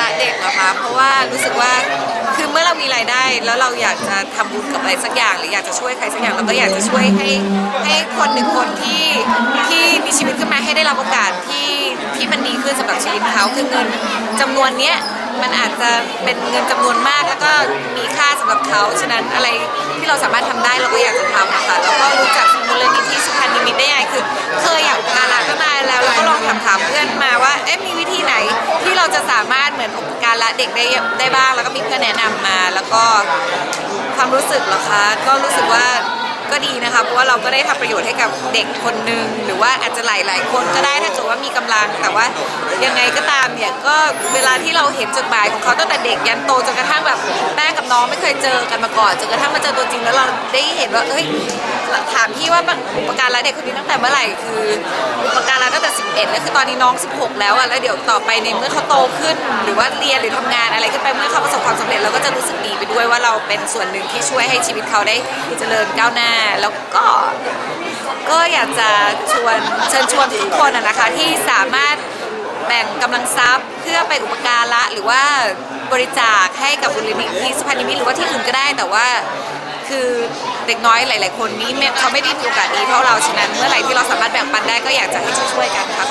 ละเด็กหรอคะเพราะว่ารู้สึกว่าคือเมื่อเรามีรายได้ แล้วเราอยากจะทำบุญกับอะไรสักอย่างหรืออยากจะช่วยใครสักอย่างเราก็อยากจะช่วยให้ให้คนหนึ่งคนที่ที่มีชีวิตขึ้นมาให้ได้รับโอกาสที่ที่มันดีขึ้นสำหรับชีวิตเขาคือเงินจำนวนเนี้ยมันอาจจะเป็นเงินจำนวนมากแล้วก็มีค่าสำหรับเขาฉะนั้นอะไรที่เราสามารถทำได้เราก็อยากจะทำอะค่ะแล้วก็รู้จักมูลนิธิสุพรรณนิมิตได้ยังไงคือเคยอยากพาหลานตั้งนาแล้วแล้วก็ลองถามถามเพื่อนมาว่าเอ๊ะมี ละเด็กได้ได้บ้างแล้วก็มีเพื่อนแนะนำมา แล้วก็ความรู้สึกเหรอคะ ก็รู้สึกว่า ก็ดีนะคะ เพราะว่าเราก็ได้ทำประโยชน์ให้กับเด็กคนหนึ่งหรือว่าอาจจะหลายๆคนก็ได้ถ้าเกิดว่ามีกำลังแต่ว่ายังไงก็ตามเนี่ยก็เวลาที่เราเห็นจดหมายของเขาตั้งแต่เด็กยันโตจนกระทั่งแบบแม่กับน้องไม่เคยเจอกันมาก่อนจนกระทั่งมาเจอตัวจริงแล้วเราได้เห็นว่าเอ้ยถามพี่ว่าอุปการะเด็กคนนี้ตั้งแต่เมื่อไหร่คืออุปการะตั้งแต่ 11 แล้วคือตอนนี้น้อง 16 แล้วอะแล้วเดี๋ยวต่อไปในเมื่อเขาโตขึ้น หรือว่าเรียนหรือทำงานอะไรขึ้นไปเมื่อเขาประสบความสำเร็จเราก็จะรู้สึกดีไปด้วยว่าเราเป็นส่วนหนึ่งที่ช่วยให้ชีวิตเขาได้เจริญก้าวหน้าแล้วก็ก็อยากจะชวนเชิญชวนทุกคนนะคะที่สามารถแบ่งกำลังทรัพย์เพื่อไปอุปการะหรือว่าบริจาคให้กับบุญนิธิสุพรรณนิมิตรหรือว่าที่อื่นก็ได้แต่ว่าคือเด็กน้อยหลาย ๆ คนนี้เขาไม่ได้มีโอกาสดีเท่าเราฉะนั้นเมื่อไหร่ที่เราสามารถแบ่งปันได้ก็อยากจะให้ช่วยกันค่ะ